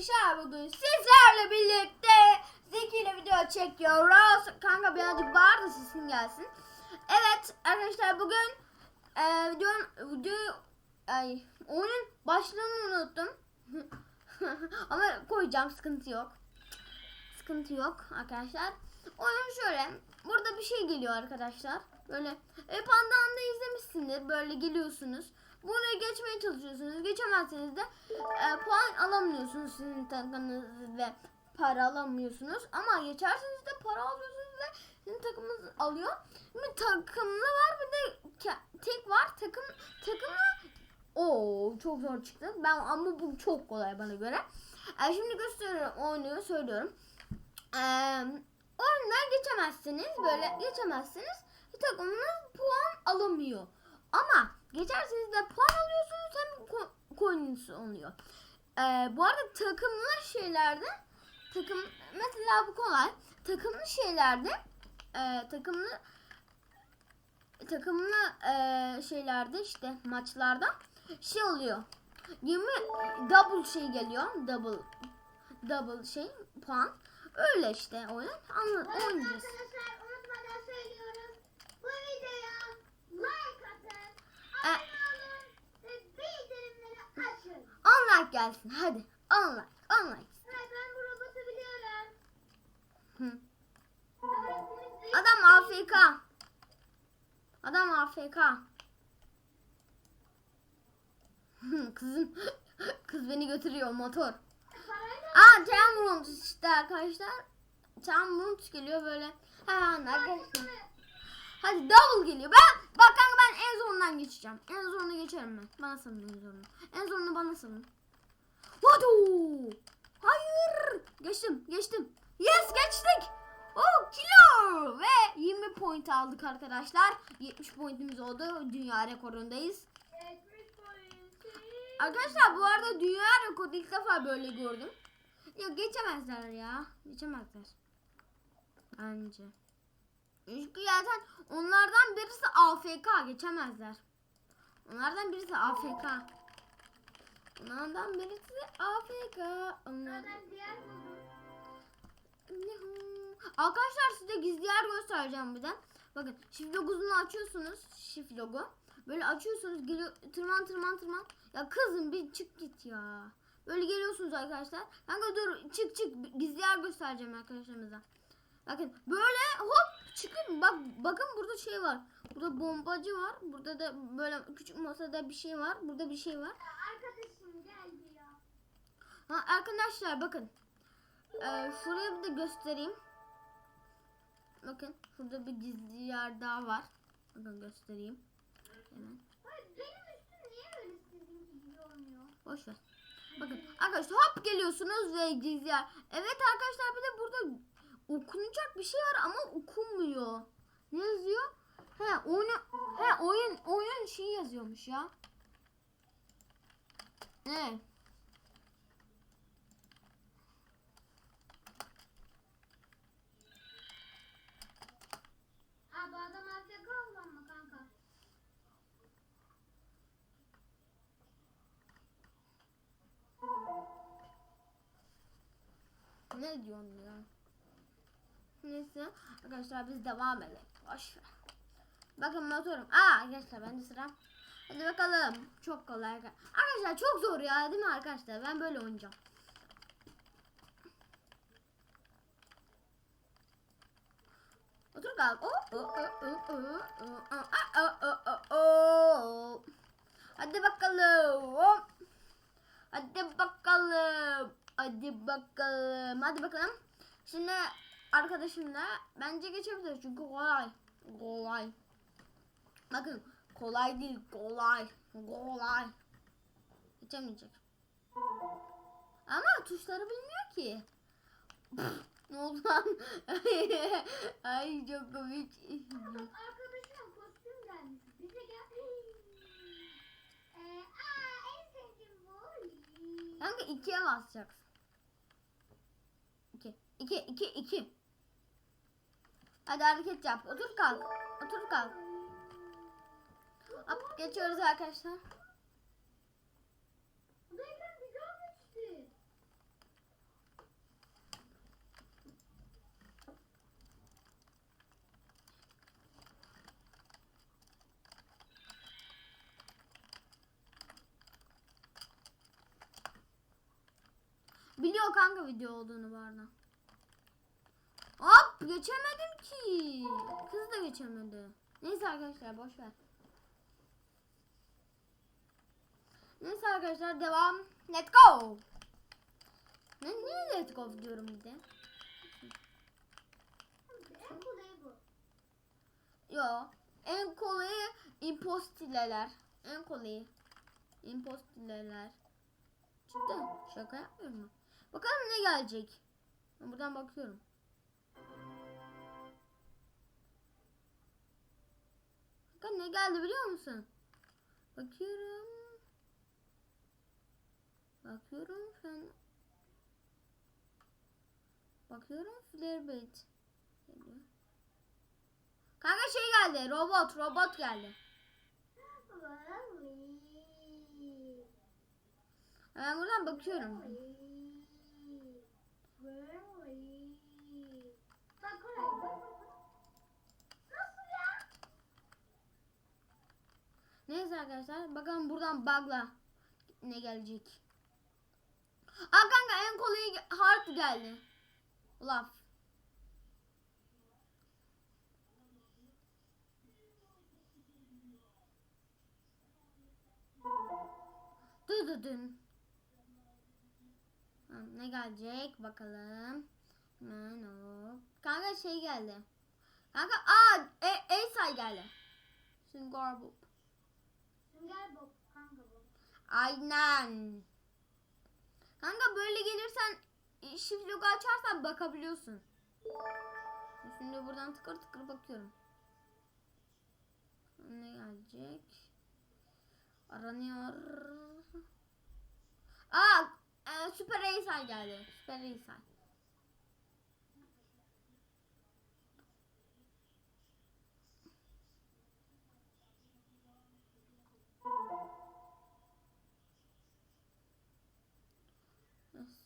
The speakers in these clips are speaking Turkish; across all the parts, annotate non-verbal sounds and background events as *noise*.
Arkadaşlar bugün sizlerle birlikte Zeki ile video çekiyoruz. Kanka birazcık bağır da sesin gelsin. Evet arkadaşlar bugün e, videonun video ay oyunun başlığını unuttum. *laughs* Ama koyacağım sıkıntı yok. Sıkıntı yok arkadaşlar. Oyun şöyle. Burada bir şey geliyor arkadaşlar. Böyle e, Pandan'da izlemişsindir. Böyle geliyorsunuz. Bunu geçmeye çalışıyorsunuz. Geçemezseniz de e, puan alamıyorsunuz sizin takımınız ve para alamıyorsunuz. Ama geçerseniz de para alıyorsunuz ve sizin takımınız alıyor. Bir takımlı var bir de tek var. Takım takımlı Oo çok zor çıktı. Ben ama bu çok kolay bana göre. E, şimdi gösteriyorum oyunu söylüyorum. E, oyundan geçemezsiniz. Böyle geçemezsiniz. Takımınız puan alamıyor. Ama geçerseniz de puan alıyorsunuz hem coin'iniz oluyor. Ee, bu arada takımlı şeylerde takım mesela bu kolay. Takımlı şeylerde e, takımlı takımlı e, şeylerde işte maçlarda şey oluyor. 20 double şey geliyor. Double double şey puan. Öyle işte oyun. Anla, Evet oynayacağız. arkadaşlar unutmadan söylüyoruz. Bu videoya like atın, E- abone olun ve bildirimleri açın. 10 like gelsin. Hadi. 10 like. 10 like. Evet ben bu robotu biliyorum. Hı. Adam AFK. Adam AFK. Kızım kız beni götürüyor motor. Aa Temrund işte arkadaşlar. Temrund geliyor böyle. Hemen arkadaşlar. Hadi double geliyor. Ben bak kanka ben en zorundan geçeceğim. En zorunu geçerim ben. Bana salın en zorunu. En zorunu bana salın. Hadi. Hayır. Geçtim, geçtim. Yes geçtik. Oh kilo ve 20 point aldık arkadaşlar. 70 pointimiz oldu. Dünya rekorundayız. 70 point. Arkadaşlar bu arada dünya rekoru ilk defa böyle gördüm. Yok geçemezler ya. Geçemezler. Bence. Çünkü zaten onlardan birisi AFK geçemezler. Onlardan birisi AFK. Onlardan birisi AFK. Onlar... Zaten diğer robotu. Arkadaşlar size gizli yer göstereceğim bir de. Bakın shift logosunu açıyorsunuz. Shift logo. Böyle açıyorsunuz geliyor tırman tırman tırman. Ya kızım bir çık git ya. Böyle geliyorsunuz arkadaşlar. Kanka dur çık çık gizli yer göstereceğim arkadaşlarımıza. Bakın böyle hop çıkın. Bak bakın burada şey var. Burada bombacı var. Burada da böyle küçük masada bir şey var. Burada bir şey var. Arkadaşım geldi ya. Ha, arkadaşlar bakın. Ee, şuraya bir de göstereyim. Bakın şurada bir gizli yer daha var. Bakın göstereyim. Hemen. Hayır, Benim üstüm niye öyle sizinki gibi olmuyor? Boş ver. Bakın arkadaşlar hop geliyorsunuz ve gizli yer. Evet arkadaşlar bir de burada okunacak bir şey var ama okunmuyor. Ne yazıyor? He oyun he oyun oyun şey yazıyormuş ya. Ne? Aa bu adam AFK olan kanka? Ne diyorsun ya? Neyse arkadaşlar biz devam edelim. Boş ver. Bakın motorum. Aa arkadaşlar bende sıra. Hadi bakalım. Çok kolay. Arkadaşlar çok zor ya değil mi arkadaşlar? Ben böyle oynayacağım. Otur kalk. Hadi bakalım. Hadi bakalım. Hadi bakalım. Hadi bakalım. Şimdi arkadaşımla bence geçebiliriz çünkü kolay. Kolay. Bakın kolay değil kolay. Kolay. Geçemeyecek. Ama tuşları bilmiyor ki. ne oldu lan? *laughs* Ay çok komik. Arkadaşım kostüm gelmiş. Bize gel. Ee, aa en sevdiğim bu. Kanka ikiye basacaksın. İki. İki, iki, iki. Hadi hareket yap. Otur kalk. Otur kalk. Hop geçiyoruz arkadaşlar. Biliyor kanka video olduğunu bu arada. Hop geçemedim ki. Kız da geçemedi. Neyse arkadaşlar boş ver. Neyse arkadaşlar devam. Let's go. Ne niye let's go diyorum bir de? En kolayı bu. Yo. En kolayı impostileler. En kolayı. Impostileler. Cidden şaka yapmıyorum? Bakalım ne gelecek. Ben buradan bakıyorum. Bakın ne geldi biliyor musun? Bakıyorum. Bakıyorum şu an. Bakıyorum. Geliyor. Kanka şey geldi. Robot. Robot geldi. Ben buradan bakıyorum. Bak kolay bak. Nasıl ya? Neyse arkadaşlar. Bakalım buradan bug'la ne gelecek. Aa kanka en kolayı hard geldi. Laf. Ha, Ne gelecek bakalım. Hemen hop. Kanka şey geldi. Kanka aa e, Aysay geldi. Sünger Bob. Aynen. Kanka böyle gelirsen shift logo açarsan bakabiliyorsun. Şimdi buradan tıkır tıkır bakıyorum. Ne gelecek? Aranıyor. Aa, e, Süper Aysay geldi. Süper Aysay.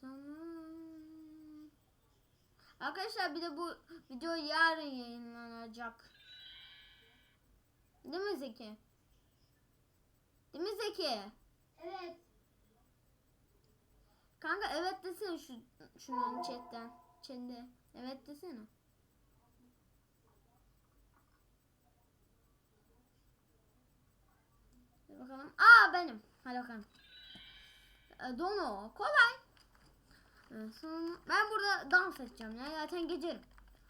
Tamam. Arkadaşlar bir de bu video yarın yayınlanacak. Değil mi Zeki? Değil mi Zeki? Evet. Kanka evet desene şu şunun chatten. Chatte. Evet desene. Dur bakalım. Aa benim. Hadi bakalım. E, Dono. Kolay. E, sonra ben burada dans edeceğim ya. Zaten gecerim.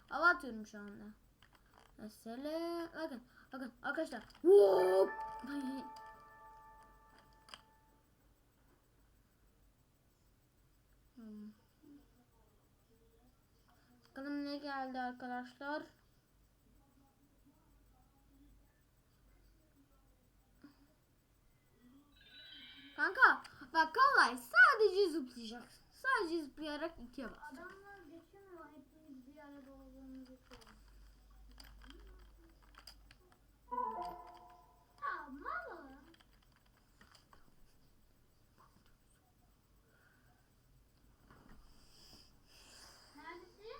Hava atıyorum şu anda. Mesela bakın. Bakın arkadaşlar. Hop. *laughs* Bakalım ne geldi arkadaşlar. Kanka bak kolay sadece zıplayacaksın. Sadece zıplayarak ikiye bas. Adamlar geçemiyor. Hepimiz bir arada olduğumuzu. Neredesin?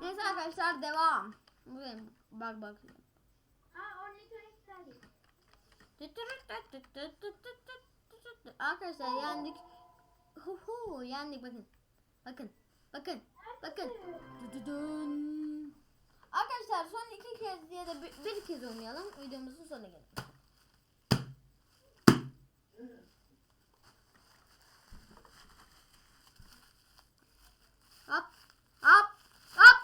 Neyse arkadaşlar devam. Buradayım. Bak bak. Aa ornitorik geldi. Arkadaşlar yendik. Hu hu yendik bakın. Bakın. Bakın. Bakın. Dududun. Arkadaşlar son iki kez ya da bir, bir kez oynayalım. Videomuzun sonuna gelelim. Hop. Hop. Hop.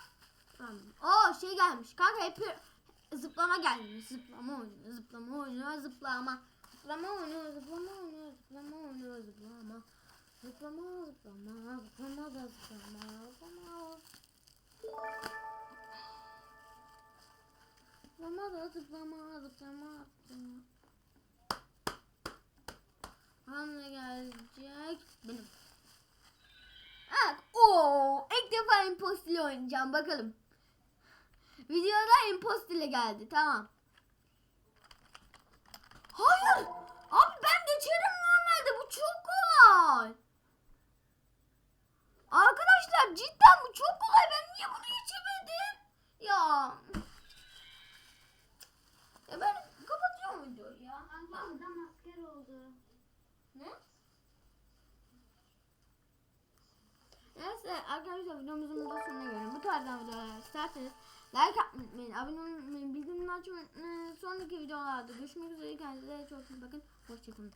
Tamam. Oo şey gelmiş. Kanka hep zıplama gelmiş. Zıplama oynuyor. Zıplama oynuyor. Zıplama. Zıplama oynuyor. Zıplama oynuyor. Zıplama oynuyor. Zıplama. Zıplama zıplama. Zıplama da zıplama. Zıplama. Zıplama da zıplama. Zıplama. Zıplama. Ne gelecek? Benim. Evet. Oo, ilk defa impostile oynayacağım. Bakalım. Videoda impostile geldi. Tamam. Hayır. Abi ben geçerim normalde. Bu çok kolay. Arkadaşlar cidden bu çok kolay. Ben niye bunu geçemedim? Ya. Ya ben kapatıyorum videoyu ya. Kanka adam asker oldu. Ne? Neyse arkadaşlar videomuzun burada sonuna gelelim. Bu tarzdan videolar isterseniz like atmayı unutmayın. Abone olmayı, bildirimleri açmayı unutmayın. Sonraki videolarda görüşmek üzere. Kendinize çok iyi bakın. Hoşçakalın.